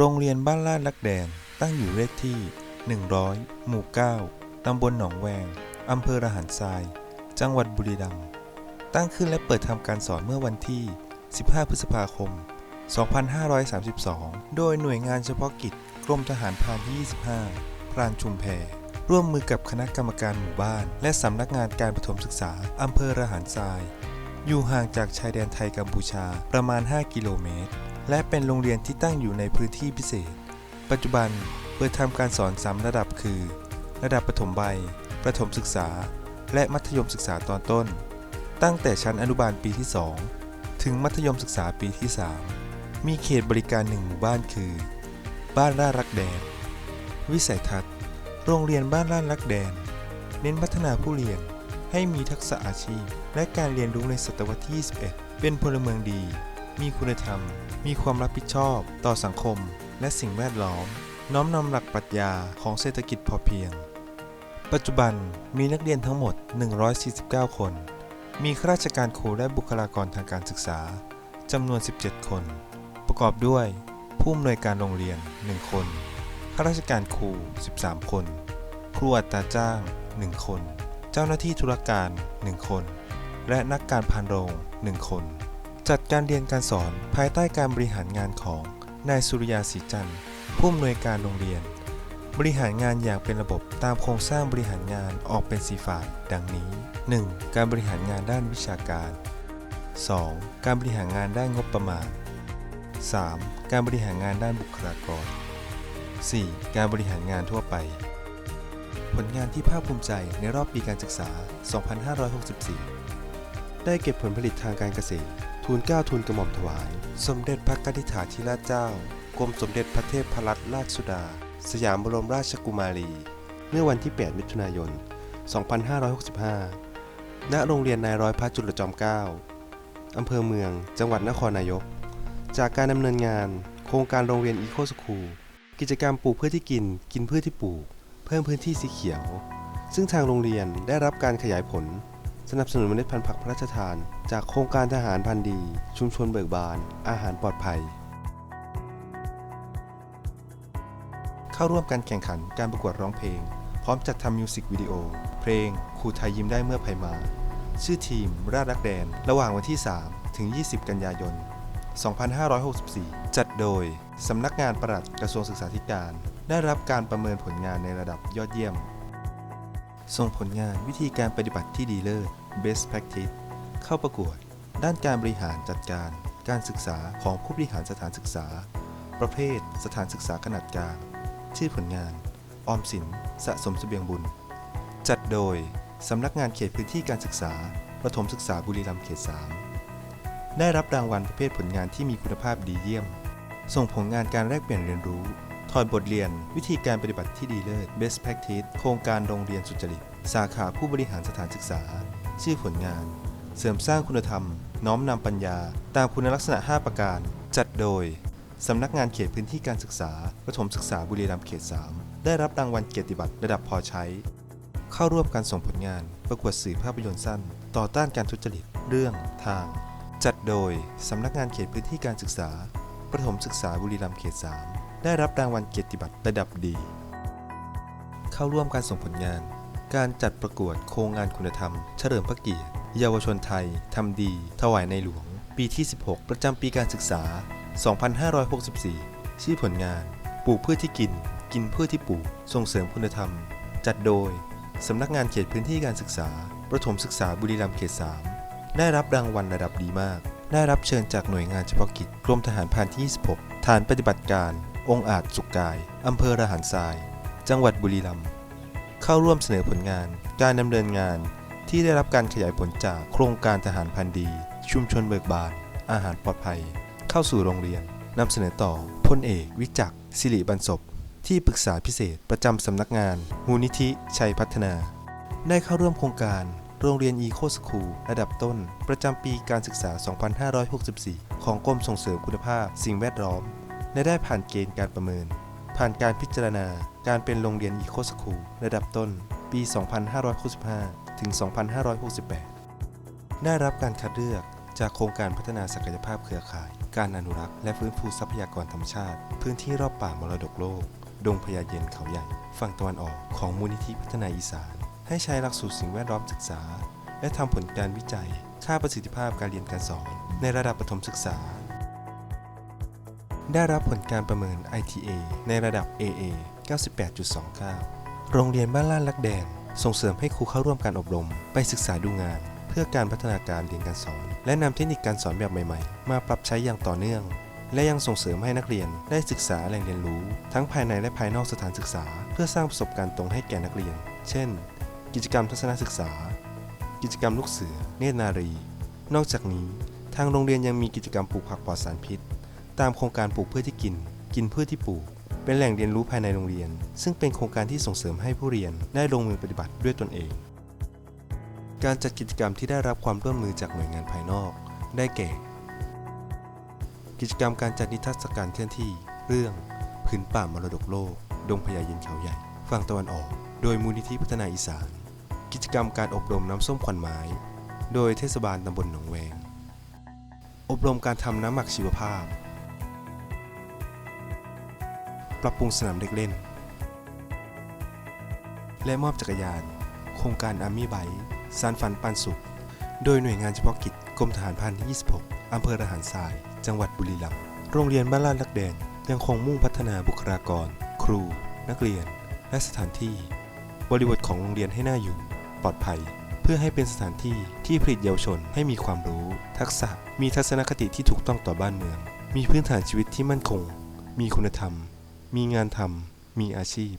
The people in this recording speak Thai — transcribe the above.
โรงเรียนบ้านลาดลักแดนตั้งอยู่เลขที่ 100 หมู่ 9 ตำบลหนองแวง อำเภอระหารทราย จังหวัดบุรีรัมย์ ตั้งขึ้นและเปิดทำการสอนเมื่อวันที่ 15 พฤษภาคม 2532 โดยหน่วยงานเฉพาะกิจกรมทหารพรานที่ 25 พรานชุมแพร่วมมือกับคณะกรรมการหมู่บ้าน และสำนักงานการประถมศึกษา อำเภอระหารทราย อยู่ห่างจากชายแดนไทยกัมพูชาประมาณ 5 กิโลเมตร และเป็นโรงเรียนที่ตั้งอยู่ในพื้นที่พิเศษ ปัจจุบันเปิดทำการสอน3ระดับคือ ระดับประถมใบประถมศึกษา และมัธยมศึกษาตอนต้น ตั้งแต่ชั้นอนุบาลปีที่ 2 ถึงมัธยมศึกษาปีที่ 3 มีเขตบริการหนึ่งหมู่บ้านคือ บ้านลาดรักแดน วิสัยทัศน์ โรงเรียนบ้านลาดรักแดน เน้นพัฒนาผู้เรียนให้มีทักษะอาชีพ และการเรียนรู้ในศตวรรษที่ 21 เป็นพลเมืองดี มีคุณธรรม มีความรับผิดชอบต่อสังคม และสิ่งแวดล้อม น้อมนำหลักปรัชญาของเศรษฐกิจพอเพียง ปัจจุบันมีนักเรียนทั้งหมด 149 คน มีข้าราชการครูและบุคลากรทางการศึกษาจำนวน 17 คน ประกอบด้วย ผู้อำนวยการโรงเรียน 1 คนข้าราชการครู 13 คน ครูอัตราจ้าง 1 คน เจ้าหน้าที่ธุรการ 1 คน และนักการพานโรง 1 คน จัดการเรียนการสอนภายใต้การบริหารงานของนายสุริยาศรีจันทร์ผู้อำนวยการโรงเรียน บริหารงานอย่างเป็นระบบตามโครงสร้างบริหารงานออกเป็นสีฝ่าย ดังนี้ 1. การบริหารงานด้านวิชาการ 2. การบริหารงานด้านงบประมาณ 3. การบริหารงานด้านบุคลากร 4. การบริหารงานทั่วไป ผลงานที่ภาคภูมิใจในรอบปีการศึกษา 2564 ได้เก็บผลผลิตทางการเกษตร ทูลเกล้าทูลกระหม่อมถวาย สมเด็จพระกนิษฐาธิราชเจ้า กรมสมเด็จพระเทพรัตนราชสุดา สยามบรมราชกุมารี เมื่อวันที่ 8 มิถุนายน 2565 ณ โรงเรียนนายร้อยพระจุลจอมเกล้าอำเภอเมือง จังหวัดนครนายก จากการดำเนินงาน โครงการโรงเรียนอีโคสคูลกิจกรรมปลูกพืชที่กิน กินพืชที่ปลูก เพิ่มพื้นที่สีเขียว ซึ่งทางโรงเรียนได้รับการขยายผล สนับสนุนเมล็ดพันธุ์ผักพระราชทาน จากโครงการทหารพันธุ์ดี ชุมชนเบิกบาน อาหารปลอดภัย เข้าร่วมการแข่งขันการประกวดร้องเพลง พร้อมจัดทำมิวสิกวิดีโอ เพลงครูไทยยิ้มได้เมื่อภัยมา ชื่อทีม ราชรักแดน ระหว่างวันที่ 3 ถึง 20 กันยายน 2564 จัดโดยสำนักงานปลัดกระทรวงศึกษาธิการ ได้รับการประเมินผลงานในระดับยอดเยี่ยม ส่งผลงานวิธีการปฏิบัติที่ดีเลิศ Best Practice เข้าประกวด ด้านการบริหารจัดการ การศึกษาของผู้บริหารสถานศึกษา ประเภท สถานศึกษาขนาดกลาง ชื่อผลงาน ออมสิน สะสมเสบียงบุญ จัดโดย สำนักงานเขตพื้นที่การศึกษา ประถมศึกษาบุรีรัมย์เขต 3 ได้รับรางวัลประเภทผลงานที่มีคุณภาพดีเยี่ยม ส่งผลงานการแลกเปลี่ยนเรียนรู้ ถอดบทเรียน วิธีการปฏิบัติที่ดีเลิศ Best Practice โครงการโรงเรียนสุจริต สาขาผู้บริหารสถานศึกษา ชื่อผลงาน เสริมสร้างคุณธรรม น้อมนำปัญญา ตามคุณลักษณะ 5 ประการ จัดโดย สำนักงานเขตพื้นที่การศึกษา ประถมศึกษาบุรีรัมย์เขต 3 ได้รับรางวัลเกียรติบัตรระดับพอใช้ เข้าร่วมการส่งผลงาน ประกวดสื่อภาพยนตร์สั้น ต่อต้านการทุจริต เรื่อง ทาง จัดโดย สำนักงานเขตพื้นที่การศึกษา ประถมศึกษาบุรีรัมย์เขต 3 ได้รับรางวัลเกียรติบัตรระดับดี เข้าร่วมการส่งผลงาน การจัดประกวดโครงงานคุณธรรม เฉลิมพระเกียรติ เยาวชนไทย ทำดี ถวายในหลวง ปีที่ 16 ประจำปีการศึกษา 2564 ชื่อผลงาน ปลูกพืชที่กิน กินพืชที่ปลูก ส่งเสริมคุณธรรม จัดโดย สำนักงานเขตพื้นที่การศึกษา ประถมศึกษาบุรีรัมย์เขต 3 ได้รับรางวัลระดับดีมาก ได้รับเชิญจากหน่วยงานเฉพาะกิจกรมทหารพรานที่ 26 ฐานปฏิบัติการ องอาจสุกกาย อำเภอระหารทราย จังหวัดบุรีรัมย์ เข้าร่วมเสนอผลงาน การดำเนินงานที่ได้รับการขยายผลจากโครงการทหารพันธีชุมชนเบิกบาน อาหารปลอดภัย เข้าสู่โรงเรียนนำเสนอต่อพลเอกวิจักรสิริบรรศพที่ปรึกษาพิเศษประจำสำนักงาน มูลนิธิ ชัยพัฒนา ได้เข้าร่วมโครงการโรงเรียนอีโคสคูลระดับต้น ประจำปีการศึกษา 2564 ของกรมส่งเสริมคุณภาพสิ่งแวดล้อม และได้ผ่านเกณฑ์การประเมิน ผ่านการพิจารณาการเป็นโรงเรียนอีโคสคูลระดับต้น ปี 2565 ถึง 2568 ได้รับการคัดเลือกจากโครงการพัฒนาศักยภาพเครือข่าย การอนุรักษ์และฟื้นฟูทรัพยากรธรรมชาติ พื้นที่รอบป่ามรดกโลก ดงพญาเย็นเขาใหญ่ ฝั่งตะวันออกของมูลนิธิพัฒนาอีสาน ให้ใช้หลักสูตรสิ่งแวดล้อมศึกษา และทำผลการวิจัย ค่าประสิทธิภาพการเรียนการสอน ในระดับประถมศึกษา ได้รับผลการประเมิน ITA ในระดับ AA 98.29 โรงเรียนบ้านลานลักแดน ส่งเสริมให้ครูเข้าร่วมการอบรม ไปศึกษาดูงาน เพื่อการพัฒนาการเรียนการสอน และนำเทคนิคการสอนแบบใหม่ๆ มาปรับใช้อย่างต่อเนื่อง และยังส่งเสริมให้นักเรียนได้ศึกษาแหล่งเรียนรู้ ทั้งภายในและภายนอกสถานศึกษา เพื่อสร้างประสบการณ์ตรงให้แก่นักเรียน เช่น กิจกรรมทัศนศึกษา กิจกรรมลูกเสือ เนตรนารี นอกจากนี้ ทางโรงเรียนยังมีกิจกรรมปลูกผักปลอดสารพิษ ตามโครงการปลูกพืชที่กิน กินพืชที่ปลูก เป็นแหล่งเรียนรู้ภายในโรงเรียน ซึ่งเป็นโครงการที่ส่งเสริมให้ผู้เรียนได้ลงมือปฏิบัติด้วยตนเอง การจัดกิจกรรมที่ได้รับความร่วมมือจากหน่วยงานภายนอก ได้แก่ กิจกรรมการจัดนิทรรศการเคลื่อนที่ เรื่องพื้นป่ามรดกโลก ดงพญายินเขาใหญ่ ฝั่งตะวันออก โดยมูลนิธิพัฒนาอีสาน กิจกรรมการอบรมน้ำส้มขวัญไม้ โดยเทศบาลตำบลหนองแวง อบรมการทำน้ำหมักชีวภาพ ปรับปรุงสนามเด็กเล่น และมอบจักรยาน โครงการอาร์มี่ไบสารฝันปันสุข โดยหน่วยงานเฉพาะกิจกรมทหารพรานที่26 อำเภอระหารทราย จังหวัดบุรีรัมย์ โรงเรียนบ้านลาดลักแดนยังคงมุ่งพัฒนาบุคลากร ครู นักเรียน และสถานที่ บริบทของโรงเรียนให้หน่าอยู่ ปลอดภัย เพื่อให้เป็นสถานที่ที่ผลิตเยาวชนให้มีความรู้ ทักษะ มีทัศนคติที่ถูกต้องต่อบ้านเมือง มีพื้นฐานชีวิตที่มั่นคง มีคุณธรรม มีงานทำมีอาชีพ